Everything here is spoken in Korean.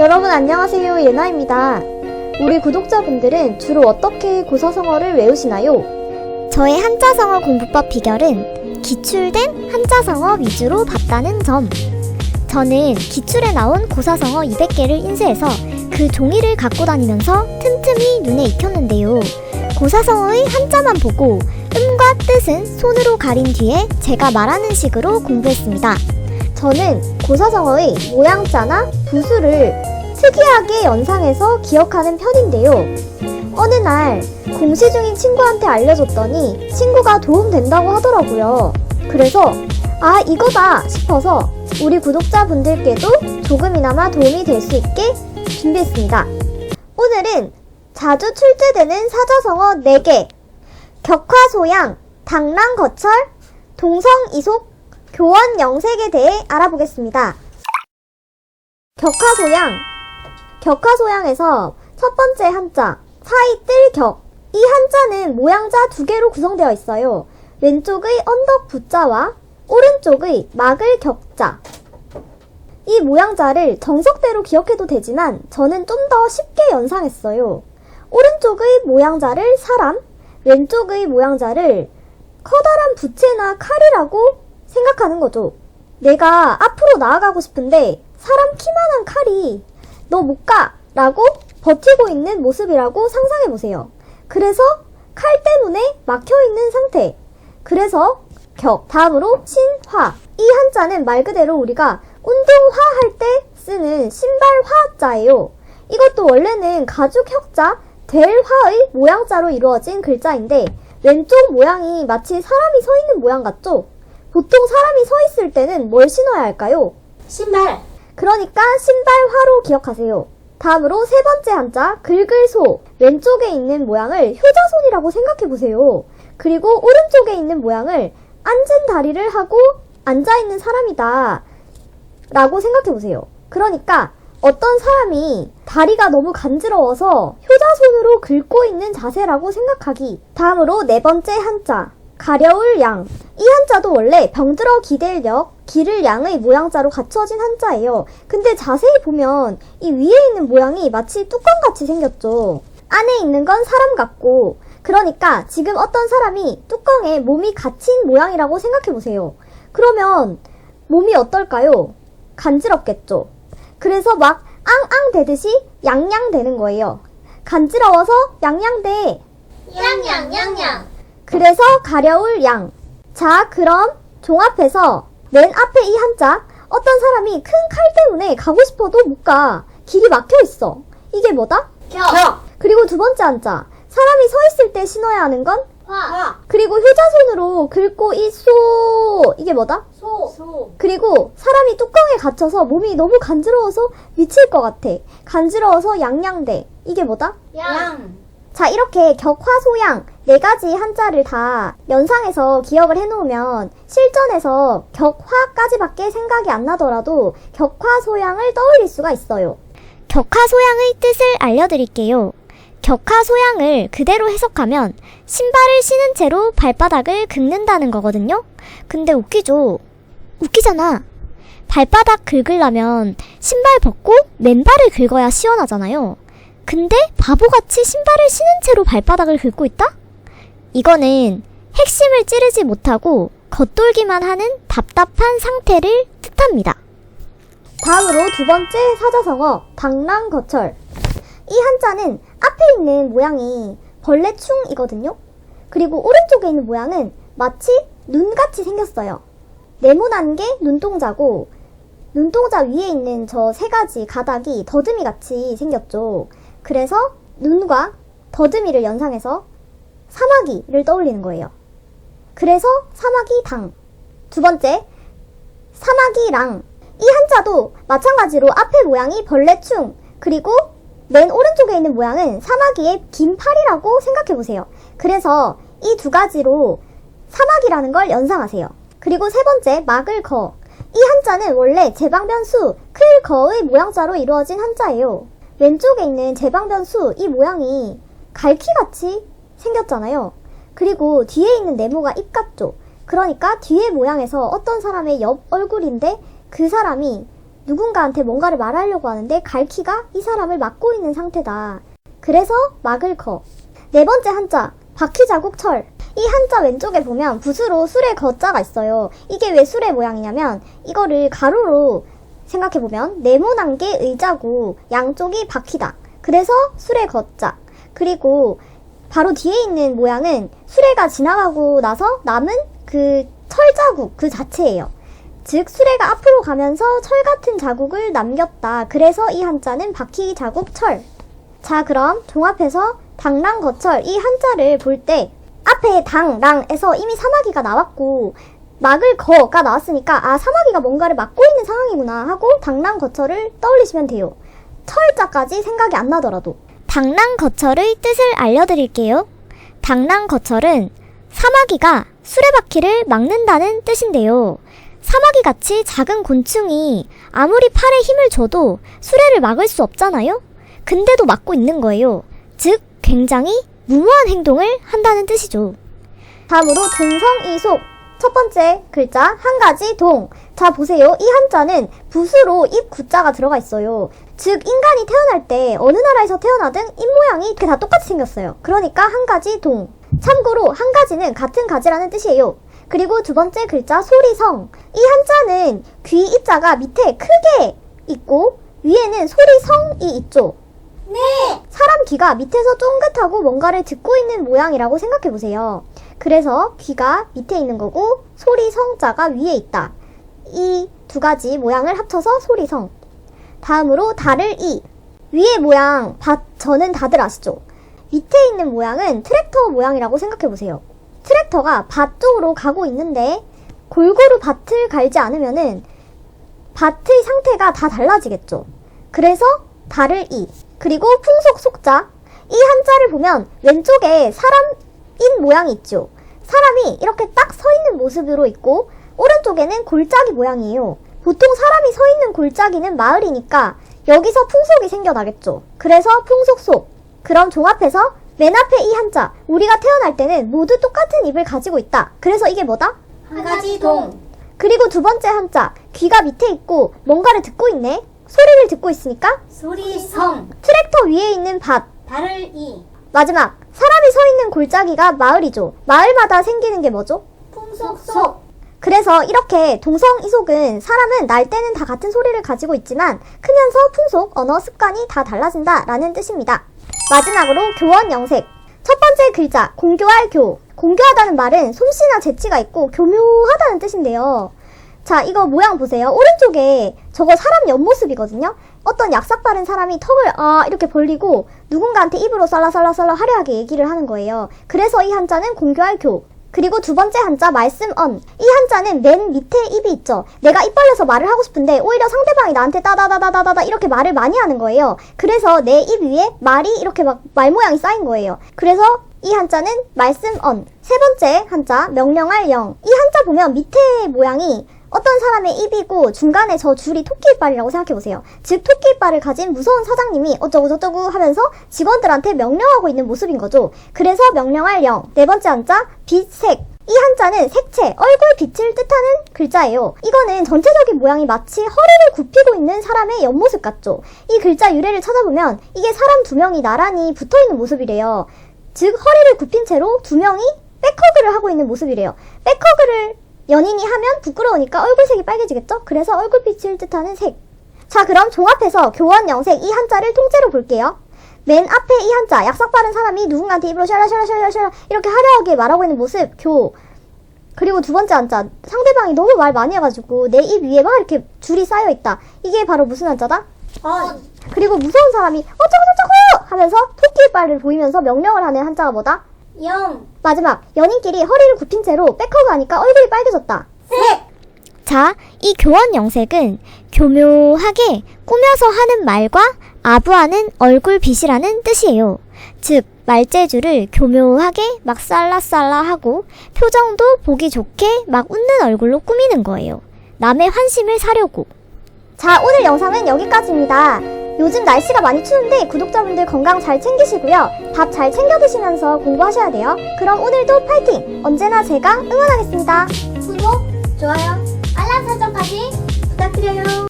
여러분 안녕하세요 예나입니다. 우리 구독자분들은 주로 어떻게 고사성어를 외우시나요? 저의 한자성어 공부법 비결은 기출된 한자성어 위주로 봤다는 점. 저는 기출에 나온 고사성어 200개를 인쇄해서 그 종이를 갖고 다니면서 틈틈이 눈에 익혔는데요. 고사성어의 한자만 보고 음과 뜻은 손으로 가린 뒤에 제가 말하는 식으로 공부했습니다. 저는 고사성어의 모양자나 부수를 특이하게 연상해서 기억하는 편인데요. 어느 날 공시 중인 친구한테 알려줬더니 친구가 도움된다고 하더라고요. 그래서 아 이거다 싶어서 우리 구독자분들께도 조금이나마 도움이 될 수 있게 준비했습니다. 오늘은 자주 출제되는 사자성어 4개 격화소양, 당랑거철, 동성이속, 교원 영색에 대해 알아보겠습니다. 격화소양 격화소양에서 첫 번째 한자 사이 뜰격 이 한자는 모양자 두 개로 구성되어 있어요. 왼쪽의 언덕 부자와 오른쪽의 막을 격자 이 모양자를 정석대로 기억해도 되지만 저는 좀 더 쉽게 연상했어요. 오른쪽의 모양자를 사람, 왼쪽의 모양자를 커다란 부채나 칼이라고 생각하는 거죠. 내가 앞으로 나아가고 싶은데 사람 키만한 칼이 너 못 가! 라고 버티고 있는 모습이라고 상상해 보세요. 그래서 칼 때문에 막혀 있는 상태. 그래서 격. 다음으로 신화. 이 한자는 말 그대로 우리가 운동화 할 때 쓰는 신발 화자예요. 이것도 원래는 가죽 혁자 될 화의 모양자로 이루어진 글자인데 왼쪽 모양이 마치 사람이 서 있는 모양 같죠? 보통 사람이 서 있을 때는 뭘 신어야 할까요? 신발 그러니까 신발화로 기억하세요. 다음으로 세 번째 한자 긁을소 왼쪽에 있는 모양을 효자손이라고 생각해 보세요. 그리고 오른쪽에 있는 모양을 앉은 다리를 하고 앉아 있는 사람이다 라고 생각해 보세요. 그러니까 어떤 사람이 다리가 너무 간지러워서 효자손으로 긁고 있는 자세라고 생각하기. 다음으로 네 번째 한자 가려울 양. 이 한자도 원래 병들어 기댈 역, 기를 양의 모양자로 갖춰진 한자예요. 근데 자세히 보면 이 위에 있는 모양이 마치 뚜껑같이 생겼죠. 안에 있는 건 사람 같고, 그러니까 지금 어떤 사람이 뚜껑에 몸이 갇힌 모양이라고 생각해 보세요. 그러면 몸이 어떨까요? 간지럽겠죠. 그래서 막 앙앙 대듯이 양양 되는 거예요. 간지러워서 양양 대. 양양양양 그래서 가려울 양. 자, 그럼 종합해서 맨 앞에 이 한자. 어떤 사람이 큰 칼 때문에 가고 싶어도 못 가. 길이 막혀 있어. 이게 뭐다? 격 그리고 두 번째 한자. 사람이 서 있을 때 신어야 하는 건? 화 그리고 효자손으로 긁고 이 소. 이게 뭐다? 소 그리고 사람이 뚜껑에 갇혀서 몸이 너무 간지러워서 미칠 것 같아. 간지러워서 양양대. 이게 뭐다? 양 자, 이렇게 격화소양 네 가지 한자를 다 연상해서 기억을 해놓으면 실전에서 격화까지밖에 생각이 안 나더라도 격화 소양을 떠올릴 수가 있어요. 격하소양의 뜻을 알려드릴게요. 격하소양을 그대로 해석하면 신발을 신은 채로 발바닥을 긁는다는 거거든요. 근데 웃기죠? 웃기잖아. 발바닥 긁으려면 신발 벗고 맨발을 긁어야 시원하잖아요. 근데 바보같이 신발을 신은 채로 발바닥을 긁고 있다? 이거는 핵심을 찌르지 못하고 겉돌기만 하는 답답한 상태를 뜻합니다. 다음으로 두 번째 사자성어 당랑거철. 이 한자는 앞에 있는 모양이 벌레충이거든요. 그리고 오른쪽에 있는 모양은 마치 눈같이 생겼어요. 네모난 게 눈동자고 눈동자 위에 있는 저 세 가지 가닥이 더듬이 같이 생겼죠. 그래서 눈과 더듬이를 연상해서 사마귀를 떠올리는 거예요. 그래서 사마귀 당. 두 번째, 사마귀랑. 이 한자도 마찬가지로 앞에 모양이 벌레충, 그리고 맨 오른쪽에 있는 모양은 사마귀의 긴 팔이라고 생각해 보세요. 그래서 이 두 가지로 사마귀라는 걸 연상하세요. 그리고 세 번째, 막을 거. 이 한자는 원래 제방변수, 클, 거의 모양자로 이루어진 한자예요. 왼쪽에 있는 제방변수, 이 모양이 갈퀴같이 생겼잖아요. 그리고 뒤에 있는 네모가 입 같죠. 그러니까 뒤에 모양에서 어떤 사람의 옆 얼굴인데 그 사람이 누군가한테 뭔가를 말하려고 하는데 갈퀴가 이 사람을 막고 있는 상태다. 그래서 막을 거. 네 번째 한자, 바퀴 자국 철. 이 한자 왼쪽에 보면 붓으로 술의 거자가 있어요. 이게 왜 술의 모양이냐면 이거를 가로로 생각해보면 네모난 게 의자고 양쪽이 바퀴다. 그래서 술의 거자. 그리고 바로 뒤에 있는 모양은 수레가 지나가고 나서 남은 그 철자국 그 자체예요. 즉 수레가 앞으로 가면서 철 같은 자국을 남겼다. 그래서 이 한자는 바퀴 자국 철. 자 그럼 종합해서 당랑 거철 이 한자를 볼 때 앞에 당랑에서 이미 사마귀가 나왔고 막을 거가 나왔으니까 아 사마귀가 뭔가를 막고 있는 상황이구나 하고 당랑 거철을 떠올리시면 돼요. 철자까지 생각이 안 나더라도 당랑거철의 뜻을 알려드릴게요. 당랑거철은 사마귀가 수레바퀴를 막는다는 뜻인데요. 사마귀 같이 작은 곤충이 아무리 팔에 힘을 줘도 수레를 막을 수 없잖아요? 근데도 막고 있는 거예요. 즉, 굉장히 무모한 행동을 한다는 뜻이죠. 다음으로 동성이속 첫 번째 글자 한 가지 동. 자 보세요. 이 한자는 붓으로 입 구자가 들어가 있어요. 즉 인간이 태어날 때 어느 나라에서 태어나든 입 모양이 다 똑같이 생겼어요. 그러니까 한 가지 동. 참고로 한 가지는 같은 가지라는 뜻이에요. 그리고 두 번째 글자 소리성. 이 한자는 귀 입자가 밑에 크게 있고 위에는 소리성이 있죠. 네. 사람 귀가 밑에서 쫑긋하고 뭔가를 듣고 있는 모양이라고 생각해 보세요. 그래서 귀가 밑에 있는 거고 소리 성자가 위에 있다. 이 두 가지 모양을 합쳐서 소리성. 다음으로 달을 이. 위에 모양 밭 저는 다들 아시죠? 밑에 있는 모양은 트랙터 모양이라고 생각해 보세요. 트랙터가 밭 쪽으로 가고 있는데 골고루 밭을 갈지 않으면은 밭의 상태가 다 달라지겠죠. 그래서 달을 이. 그리고 풍속 속자. 이 한자를 보면 왼쪽에 사람 인 모양이 있죠. 사람이 이렇게 딱 서 있는 모습으로 있고 오른쪽에는 골짜기 모양이에요. 보통 사람이 서 있는 골짜기는 마을이니까 여기서 풍속이 생겨나겠죠. 그래서 풍속 속. 그럼 종합해서 맨 앞에 이 한자. 우리가 태어날 때는 모두 똑같은 입을 가지고 있다. 그래서 이게 뭐다? 한 가지 동. 그리고 두 번째 한자. 귀가 밑에 있고 뭔가를 듣고 있네. 소리를 듣고 있으니까 소리 성. 트랙터 위에 있는 밭. 달을 이. 마지막 사람이 서 있는 골짜기가 마을이죠. 마을마다 생기는 게 뭐죠? 풍속 속. 그래서 이렇게 동성 이속은 사람은 날 때는 다 같은 소리를 가지고 있지만 크면서 풍속, 언어, 습관이 다 달라진다라는 뜻입니다. 마지막으로 교원 영색. 첫 번째 글자 공교할 교. 공교하다는 말은 솜씨나 재치가 있고 교묘하다는 뜻인데요. 자, 이거 모양 보세요. 오른쪽에 저거 사람 옆모습이거든요. 어떤 약삭 바른 사람이 턱을 아 이렇게 벌리고 누군가한테 입으로 쌀라쌀라쌀라 화려하게 얘기를 하는 거예요. 그래서 이 한자는 공교할 교. 그리고 두 번째 한자 말씀 언. 이 한자는 맨 밑에 입이 있죠. 내가 입 벌려서 말을 하고 싶은데 오히려 상대방이 나한테 따다다다다다다 이렇게 말을 많이 하는 거예요. 그래서 내 입 위에 말이 이렇게 막 말 모양이 쌓인 거예요. 그래서 이 한자는 말씀 언. 세 번째 한자 명령할 영. 이 한자 보면 밑에 모양이 어떤 사람의 입이고 중간에 저 줄이 토끼이빨이라고 생각해보세요. 즉 토끼이빨을 가진 무서운 사장님이 어쩌고 저쩌고 하면서 직원들한테 명령하고 있는 모습인 거죠. 그래서 명령할 영. 네 번째 한자 빛색. 이 한자는 색채, 얼굴 빛을 뜻하는 글자예요. 이거는 전체적인 모양이 마치 허리를 굽히고 있는 사람의 옆모습 같죠. 이 글자 유래를 찾아보면 이게 사람 두 명이 나란히 붙어 있는 모습이래요. 즉 허리를 굽힌 채로 두 명이 백허그를 하고 있는 모습이래요. 백허그를 연인이 하면 부끄러우니까 얼굴색이 빨개지겠죠? 그래서 얼굴빛을 뜻하는 색. 자, 그럼 종합해서 교원 영색 이 한자를 통째로 볼게요. 맨 앞에 이 한자, 약삭 바른 사람이 누군가한테 입으로 샤라샤라샤라샤라 이렇게 화려하게 말하고 있는 모습, 교. 그리고 두 번째 한자, 상대방이 너무 말 많이 해가지고 내 입 위에 막 이렇게 줄이 쌓여있다. 이게 바로 무슨 한자다? 언. 그리고 무서운 사람이 어쩌고저쩌고 하면서 토끼 발을 보이면서 명령을 하는 한자가 뭐다? 영. 마지막, 연인끼리 허리를 굽힌 채로 백허그 하니까 얼굴이 빨개졌다. 색. 자, 이 교원 영색은 교묘하게 꾸며서 하는 말과 아부하는 얼굴빛이라는 뜻이에요. 즉, 말재주를 교묘하게 막 쌀라쌀라하고 표정도 보기 좋게 막 웃는 얼굴로 꾸미는 거예요. 남의 환심을 사려고. 자, 오늘 영상은 여기까지입니다. 요즘 날씨가 많이 추운데 구독자분들 건강 잘 챙기시고요. 밥 잘 챙겨 드시면서 공부하셔야 돼요. 그럼 오늘도 파이팅! 언제나 제가 응원하겠습니다. 구독, 좋아요, 알람 설정까지 부탁드려요.